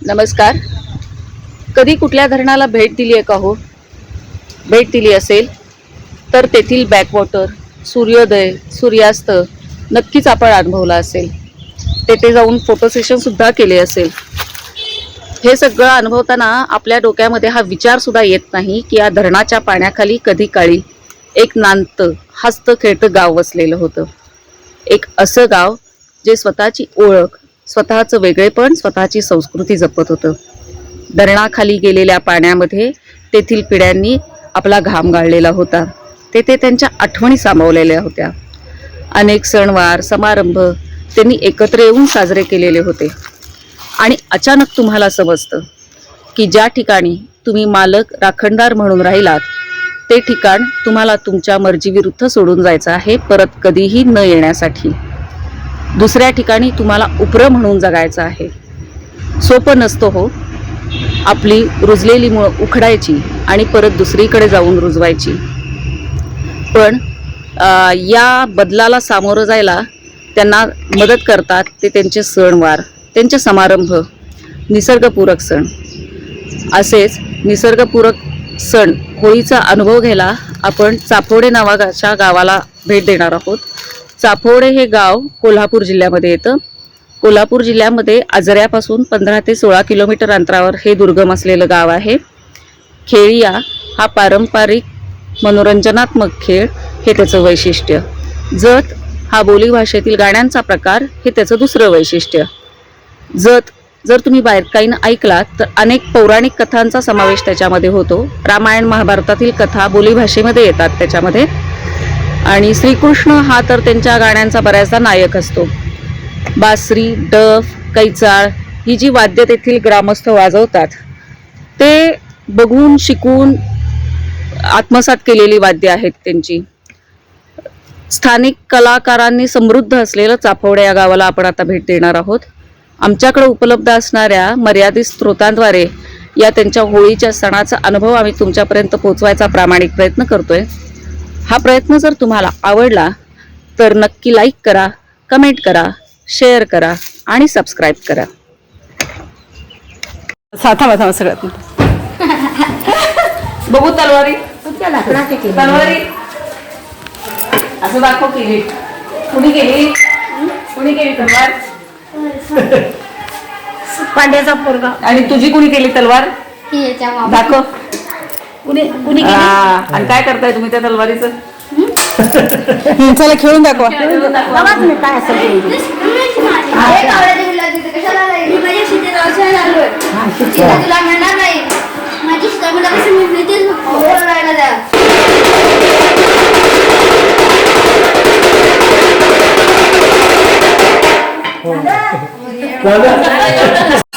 नमस्कार. कधी कुठल्या धरणाला भेट दिली आहे का हो? भेट दिली असेल तर तेथील बॅकवॉटर सूर्योदय सूर्यास्त नक्कीच आपण अनुभवला असेल. तेथे जाऊन फोटो सेशनसुद्धा केले असेल. हे सगळं अनुभवताना आपल्या डोक्यामध्ये हा विचारसुद्धा येत नाही की या धरणाच्या पाण्याखाली कधी काळी एक नांत हस्त खेळतं गाव वसलेलं होतं. एक असं गाव जे स्वतःची ओळख स्वतःचं वेगळेपण स्वतःची संस्कृती जपत होतं. धरणाखाली गेलेल्या पाण्यामध्ये तेथील पिढ्यांनी आपला घाम गाळलेला होता. तेथे त्यांच्या आठवणी सामावलेल्या होत्या. अनेक सणवार समारंभ त्यांनी एकत्र येऊन साजरे केलेले होते. आणि अचानक तुम्हाला समजतं की ज्या ठिकाणी तुम्ही मालक राखणदार म्हणून राहिलात ते ठिकाण तुम्हाला तुमच्या मर्जीविरुद्ध सोडून जायचं आहे परत कधीही न येण्यासाठी. दुसऱ्या ठिकाणी तुम्हाला उप्रं म्हणून जगायचं आहे. सोपं नसतं हो. आपली रुजलेली मुळं उखडायची आणि परत दुसरीकडे जाऊन रुजवायची. पण या बदलाला सामोरं जायला त्यांना मदत करतात ते त्यांचे सणवार त्यांचे समारंभ निसर्गपूरक सण. असेच निसर्गपूरक सण होळीचा अनुभव घ्यायला आपण चापोडे नावाच्या गावाला भेट देणार आहोत. चाफोडे हे गाव कोल्हापूर जिल्ह्यामध्ये येतं. कोल्हापूर जिल्ह्यामध्ये आजऱ्यापासून पंधरा ते सोळा किलोमीटर अंतरावर हे दुर्गम असलेलं गाव आहे. खेळिया हा पारंपरिक मनोरंजनात्मक खेळ हे त्याचं वैशिष्ट्य. जत हा बोलीभाषेतील गाण्यांचा प्रकार हे त्याचं दुसरं वैशिष्ट्य. जत जर तुम्ही बारकाईनं ऐकलात तर अनेक पौराणिक कथांचा समावेश त्याच्यामध्ये होतो. रामायण महाभारतातील कथा बोलीभाषेमध्ये येतात त्याच्यामध्ये. आणि श्रीकृष्ण हा तर त्यांच्या गाण्यांचा बऱ्याचदा नायक असतो. बासरी डफ कैचाळ ही जी वाद्य तेथील ग्रामस्थ वाजवतात ते बघून शिकून आत्मसात केलेली वाद्य आहेत त्यांची. स्थानिक कलाकारांनी समृद्ध असलेलं चाफवडे या गावाला आपण आता भेट देणार आहोत. आमच्याकडे उपलब्ध असणाऱ्या मर्यादित स्रोतांद्वारे या त्यांच्या होळीच्या सणाचा अनुभव आम्ही तुमच्यापर्यंत पोहोचवायचा प्रामाणिक प्रयत्न करतोय. हा प्रयत्न जर तुम्हाला आवडला तर नक्की लाईक करा कमेंट करा शेअर करा आणि सबस्क्राईब करा. थांबा थांबा सगळ्यात बघू तलवारी. तलवारी. असं दाखव केली. कुणी केली? कुणी केली तलवार? पांड्याचा पोरगा. आणि तुझी कुणी केली तलवार? दाखव. कुणी आणि काय करताय तुम्ही त्या तलवारीचं? चला खेळून दाखवा. काय असेल माझी कसं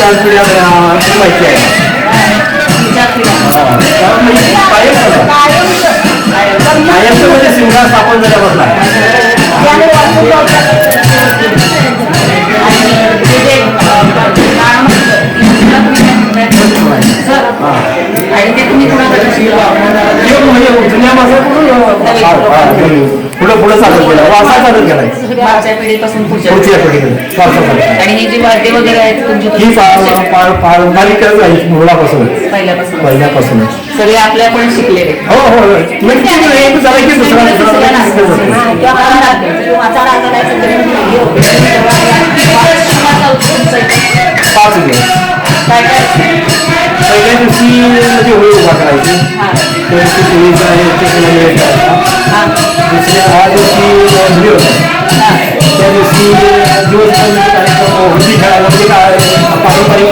चार पिढ्या माहिती आहे हा. कारण म्हणजे कायम झालं. कायमचं म्हणजे स्थापन झाल्यापासून आहे जुन्या माणसाकडून पुढं पुढं चालत गेला. वासा चालत गेलाय मागच्या पिढीपासून पुढच्या पिढीकडे चालत गेला. आणि हे जे वाद्य वगैरे आहेत ही पारंपरिकच आहे मुळापासून. पहिल्यापासून. पहिल्यापासून. सगळे आपल्या पण शिकलेले. हो हो नक्की एक झाला की दुसरा दुसरा शिकत होते. पाच काय काय पहिल्या दिवशी म्हणजे होळी उभा करायची त्या दिवशी पोळीचा आहे ते दुसऱ्या दहा दिवशी होळी होता त्या दिवशी दिवसभर कार्यक्रम खेळायला म्हणजे काय पारंपरिक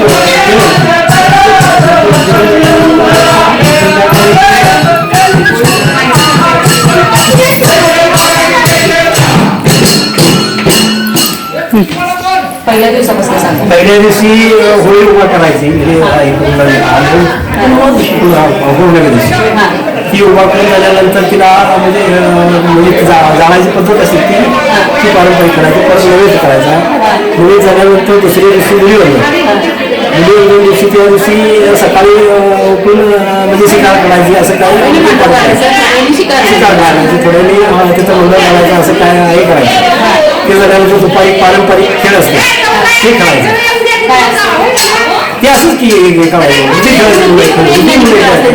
खेळ पहिल्या दिवसापासून सांगा पहिल्या दिवशी होळी उभा करायची. ती उभा करून झाल्यानंतर तिला म्हणजे म्हणजे जाण्याची पद्धत असते ती ती पारंपरिक करायची परत नवेच करायचा. नवेज झाल्यानंतर दुसऱ्या दिवशी मुलीवंदन मुलीवंदन दिवशी त्या दिवशी सकाळी उठून म्हणजे शिकार करायची असं काही शिकार घालायची थोड्याने तिथं मुलं घालायचं असं काय हे करायचं. ते झाल्यानंतर दुपारी पारंपरिक खेळ असते ते खेळायचं. ते असंच की हे करायचं म्हणजे खेळायचं खेळायचं. खेळायचं?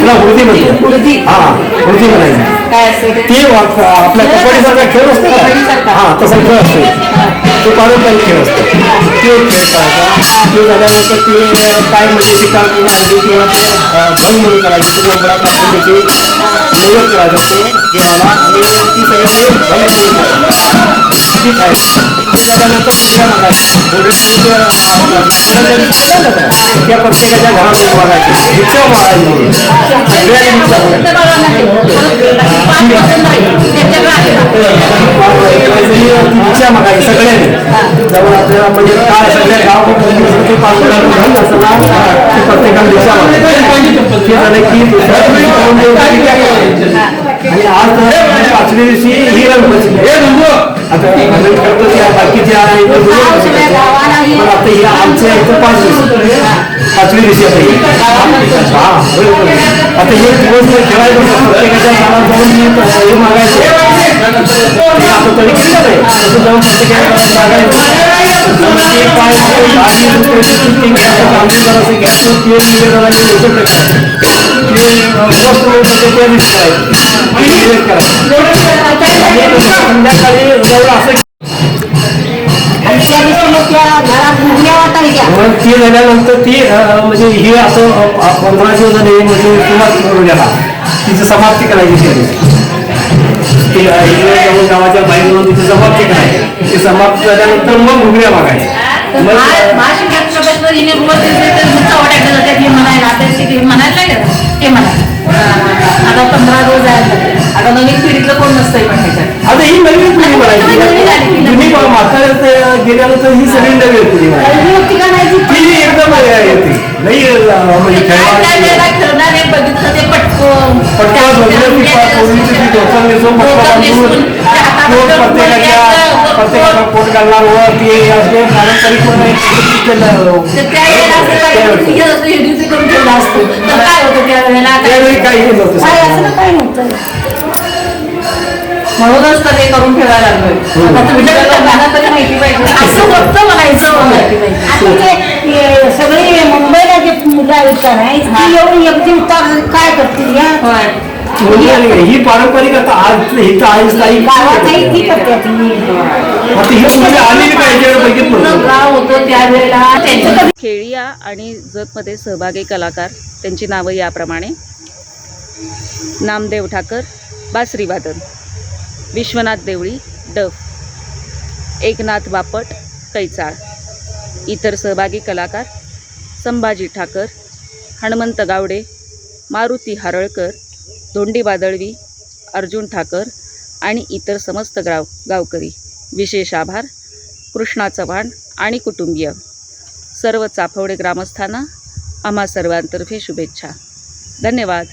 तुला म्हणते. हा हुर्दी म्हणायची. ते? आपल्या कबड्डीसारखा खेळ असतो हा तसा खेळ असतो. तो पारंपरिक खेळ असतो. ते एक खेळ करायचा. ते झाल्यानंतर ते काय म्हणजे शिकार आणली किंवा ते भंग म्हणून करायची. किंवा बडा त्याची निवड करायचं ते देवाला आणि ती सगळ्यांनी भंग ठीक आहे त्या प्रत्येकाच्या घरात मागायचे भिक्षा मागायची म्हणून सगळ्यांनी मागायची सगळ्यांनी आपल्याला म्हणजे काय सगळ्या गाव प्रत्येकाला मागायची झालं की आणि आज पाचव्या दिवशी ही रंगपंचमी आता भजन करतो त्या बाकीच्या पण आता ही आमच्या इथं पाच दिवस. पाचवी दिवशी आता ही. आता हे दिवस खेळायचं. प्रत्येकाच्या घरात जाऊन हे मागायचं. आपको कभी ती झाल्यानंतर ती म्हणजे हे असं पंधरा दिवसाने म्हणजे समाप्ती करायची ती जाऊन गावाच्या बाहेर जाऊन तिची समाप्ती करायची ती समाप्ती झाल्यानंतर मग घुगऱ्या मागायच्या मग आता पंधरा दिवस जायला आता नवीन पिढीतलं कोण नसतंय पण ह्याच्यात. आता ही नवीन पिढी म्हणायची. जुनी म्हाताऱ्या गेल्यानंतर ही सगळी नवीन पिढी म्हणायची. ती एकदम येते नाही म्हणजे खेळणारे बघितलं ते पटकन. पटकन बघितलं की ती डोकं नेसून प्रत्येकाच्या प्रत्येकाला पोट घालणार ती पण. त्यावेळी काही हे नव्हतं. म्हणूनच तर हे करून ठेवायला लागलोय. आता तुमच्या माहिती पाहिजे. असं फक्त म्हणायचं माहिती पाहिजे. ते हे सगळी मुंबईला जे मुलं आहेत का नाही ती एवढी एकटी उतार काय करतील या? होय. ही पारंपरिक आता आज ही तर आहेच नाही गावात नाही ती करते ती आता ही मुली आलेली पाहिजे बघितलं पूर्ण गाव होतं त्यावेळेला. त्यांचं खेळिया आणि जतमध्ये सहभागी कलाकार त्यांची नावं याप्रमाणे. नामदेव ठाकर बासरी वादन विश्वनाथ देवळी डफ एकनाथ बापट कैचाळ. इतर सहभागी कलाकार संभाजी ठाकर हनुमंत गावडे मारुती हारळकर धोंडी बादळवी अर्जुन ठाकर आणि इतर समस्त गाव गावकरी. विशेष आभार कृष्णा चव्हाण आणि कुटुंबीय. सर्व चाफवडे ग्रामस्थांना आम्हा सर्वांतर्फे शुभेच्छा. धन्यवाद.